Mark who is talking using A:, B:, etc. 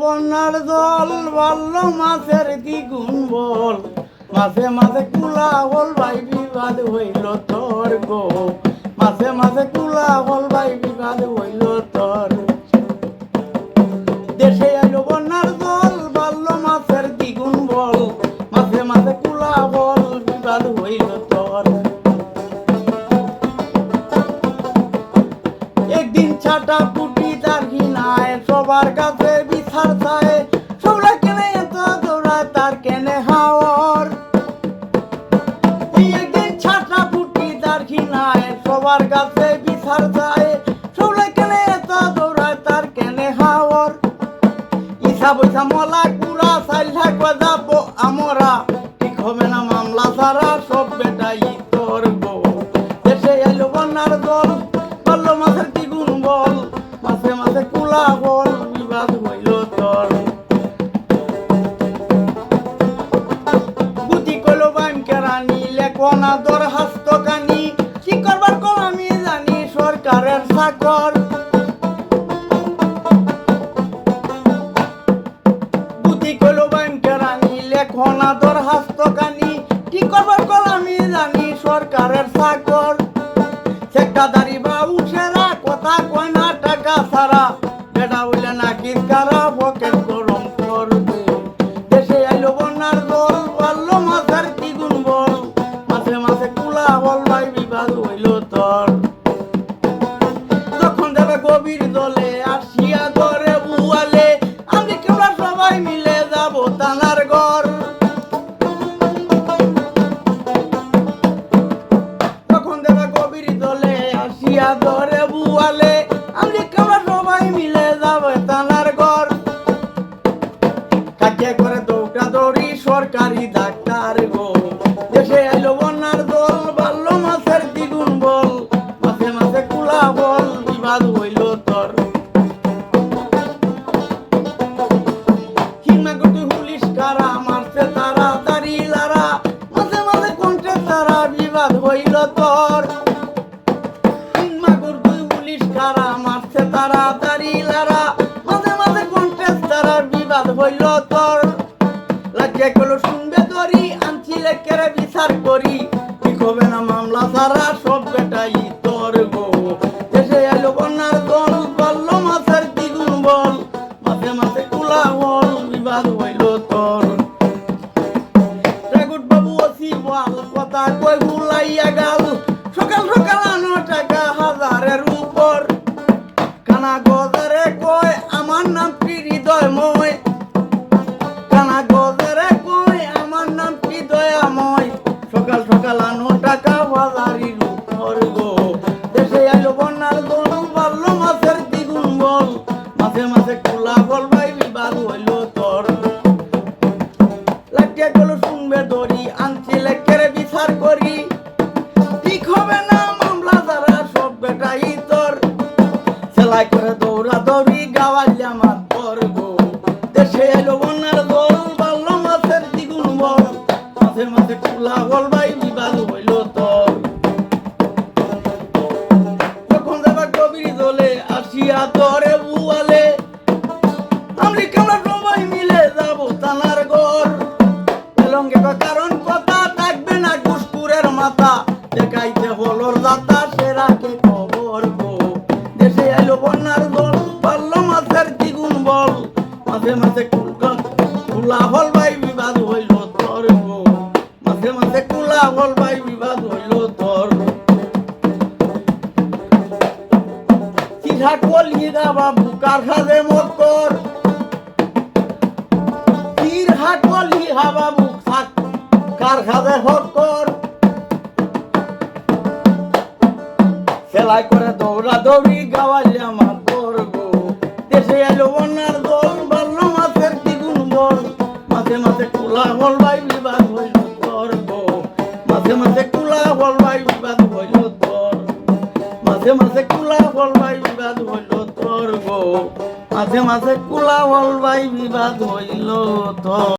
A: বন্যার জল, বলল মাছের দ্বিগুণ বল। মাঝে মাঝে কুলা হল ভাই বিবাদ হইল তোর গো মাঝে মাঝে কুলা হল ভাই বিবাদ হইল তোর দেশে বন্যার মাছের দ্বিগুণ বল। মাঝে মাঝে কুলা হল বিবাদ হইল তোর একদিন ছাটা পুটি তার ঘিনায় সবার কাছে বিচার চায় সবরা কেনে এত দৌড়ায় তার কেনে হাওয়ার এই একদিন ছাটা পুটি তার ঘিনায় সবার কাছে বিচার চায় সবরা কেনে এত দৌড়ায় তার কেনে হাওয়ার ইসা বৈসা মলা কুড়া, সাইলা গজাবো আমরা। ঠিক হবে না মামলা সারা, সব বেটাই তোর গো কেরানি লেখনা দর হাস্ত কানি কি করবার কল আমি জানি সরকারের চাকর বুদ্ধি কইল বাইম কেরানি লেখনা দর হাস্ত কানি কি করবার কল আমি জানি সরকারের চাকর সেক্টাদারি বাবু সেরা কথা কয় না টাকা সারা বেটা বলে না কিসকারা পকেট গরম করবে তোর যখন যাবে গভীর জলে, আসিয়া ধরে বুয়ালে, আমি কেবল সবাই মিলে যাব তানার ঘর। তখন দেবে গভীর জলে, আসিয়া ধরে বুয়ালে, আমি কেবল সবাই মিলে যাবে তানার ঘর। কাকে করে দৌড়া দৌড়ি সরকারি ডাক্তার তারা দাড়ি লারা। মাঝে মাঝে কণ্ঠে তারা বিবাদ হইল তোর। লাগিয়ে গেল শুনবে দরি আনছিলে কেড়ে বিচার করি। কি হবে না মামলা সারা সব বেটাই তোর গো দেশে এলো বন্যার দল, বলল, মাছের দ্বিগুণ বল। মাঝে মাঝে কুলা বল বিবাদ হইল তোর। রেগুট বাবু অসি বল, কথা কই ভুলাইয়া গাল। সকাল সকাল আনো টাকা হাজারের উপর। কানা গজারে কয়, আমার নাম কি হৃদয়ময়? কানা গজারে কয়, আমার নাম কি দয়াময়? সকাল সকাল আনো টাকা হাজারির উপর গো দেশে আইলো বন্যার দল বাড়ল মাছের দ্বিগুণ বল। মাঝে মাঝে কুলা বল ভাই বিবাদ হইল তোর। লাগিয়া গেল শুনবে দড়ি আনছিলে কেড়ে বিচার করি। করে দৌড়া দৌড়ি গাওয়ালি আমার তোর দেশে এলো বন্যার দল বাল্য মাছের দ্বিগুণ বল। মাঝে মাঝে কুলা বল ভাই, বিবাদ হইল তোর। যখন যাবা কবির দলে আসিয়া তোরে বুয়ালে আমি কেমন সবাই মিলে যাব তানার ঘর। এলঙ্গে কারণ কথা থাকবে না ঘুসপুরের মাথা। দেখাইতে বলর দাতা সেরাকে খবর মাঝে মাঝে কুলা হল ভাই বিবাদ হইল তোর গো। মাঝে মাঝে কুলা হল ভাই বিবাদ হইল তোর চিঠা কলিয়ে বাবু, কার খাদে মত কর? তীর হাট বলি হাবা মুখ থাক, কার খাবে হক কর? সেলাই করে দৌড়া দৌড়ি গাওয়ালে আমার তোর দেশে এলো বন্যার মাঝে মাঝে কুলা বলবাই বিবাদ হইল তোর গো। মাঝে মাঝে কুলা বলবাই বিবাদ হইল তোর